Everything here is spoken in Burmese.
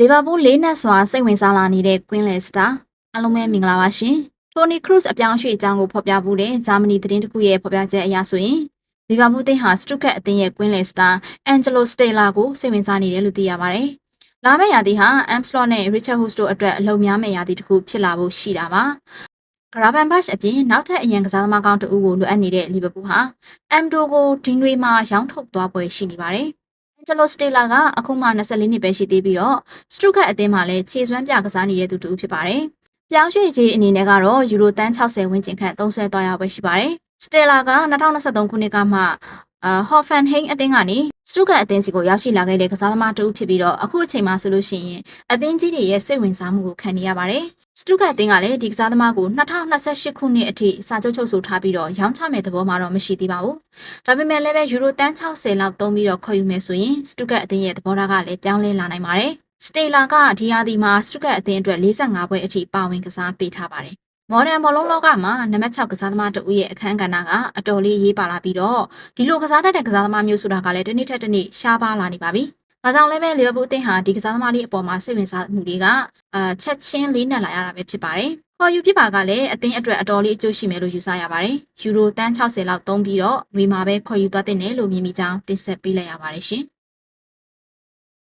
လီဗာပူးလေးနက်စွာစိတ်ဝင်စားလာနေတဲ့ Queen Leicester အားလုံးပဲမင်္ဂလာပါရှင်။ Tony Cruz အပြောင်းအရွှေ့အကြောင်းကိုဖော်ပြဖို့တဲ့ဂျာမနီသတင်းတစ်ခုရဲ့ဖော်ပြချက်အရဆိုရင်လီဗာပူးအသင်းဟာ Stuttgart အသင်းရဲ့ Queen Leicester Angelo Stella ကိုစိတ်ဝင်စားနေတယ်လို့သိရပါတယ်။လာမယ့်ရာသီဟာ Amslot နဲ့ Richard Hughes တို့အတွက်အလုံများမယ့်ရာသီတစ်ခုဖြစ်လာဖို့ရှိတာပါ။ Gravenberch အပြင်နောက်ထပ်အရန်ကစားသမားကောင်းတဦးကိုလိုအပ်နေတဲ့လီဗာပူးဟာ Amdo ကိုဒီနွေမှာရောင်းထုတ်သွားပွဲရှိနေပါတယ်။ Angelo Stella ကအခုမှ24နှစ်ပဲရှိသေးပြီးတော့စတုခတ်အသင်းမှာလည်းခြေစွမ်းပြကစားနေတဲ့သူတူဖြစ်ပါတယ်။ပြောင်းရွှေ့ကြီးအနေနဲ့ကတော့ယူရိုတန်း60ဝန်းကျင်ခန့်သုံးဆွဲသွားရပွဲရှိပါတယ်။ Stella က2023ခုနှစ်ကမှအာ Hoffenheim အသင်းကနေစတုခတ်အသင်းစီကိုရောက်ရှိလာခဲ့တဲ့ကစားသမားတူဖြစ်ပြီးတော့အခုအချိန်မှာဆိုလို့ရှိရင်အသင်းကြီးတွေရဲ့စိတ်ဝင်စားမှုကိုခံနေရပါတယ်။ စတုခတ်အသင်းကလည်းဒီကစားသမားကို2028ခုနှစ်အထိစာချုပ်ချုပ်ဆိုထားပြီးတော့ရောင်းချမဲ့သဘောမှာတော့မရှိသေးပါဘူး။ဒါပေမဲ့လည်းပဲယူရိုတန်း60လောက်သုံးပြီးတော့ခေါ်ယူမယ်ဆိုရင်စတုခတ်အသင်းရဲ့သဘောထားကလည်းပြောင်းလဲလာနိုင်ပါတယ်။စတေလာကဒီယာဒီမှာစတုကတ်အသင်းအတွက်45ပွဲအထိပါဝင်ကစားပေးထားပါတယ်။မော်ဒန်ဘောလုံးလောကမှာနံပါတ်6ကစားသမားတဦးရဲ့အခန်းကဏ္ဍကအတော်လေးရေးပါလာပြီးတော့ဒီလိုကစားတတ်တဲ့ကစားသမားမျိုးဆိုတာကလည်းတစ်နေ့ထက်တစ်နေ့ရှားပါလာနေပါပြီ။ ဒါကြောင့်လည်းပဲလီဗာပူးအသင်းဟာဒီကစားသမားလေးအပေါ်မှာစိတ်ဝင်စားမှုတွေကအာချက်ချင်းလေးနက်လာရတာပဲဖြစ်ပါတယ်။ခေါ်ယူပြပါကလည်းအသင်းအတွက်အတော်လေးအကျိုးရှိမယ်လို့ယူဆရပါတယ်။ယူရိုတန်း60လောက်သုံးပြီးတော့ຫນွေမှာပဲခေါ်ယူသွားတဲ့နယ်လို့မြင်မိကြောင်းတင်ဆက်ပေးလိုက်ရပါတယ်ရှင်။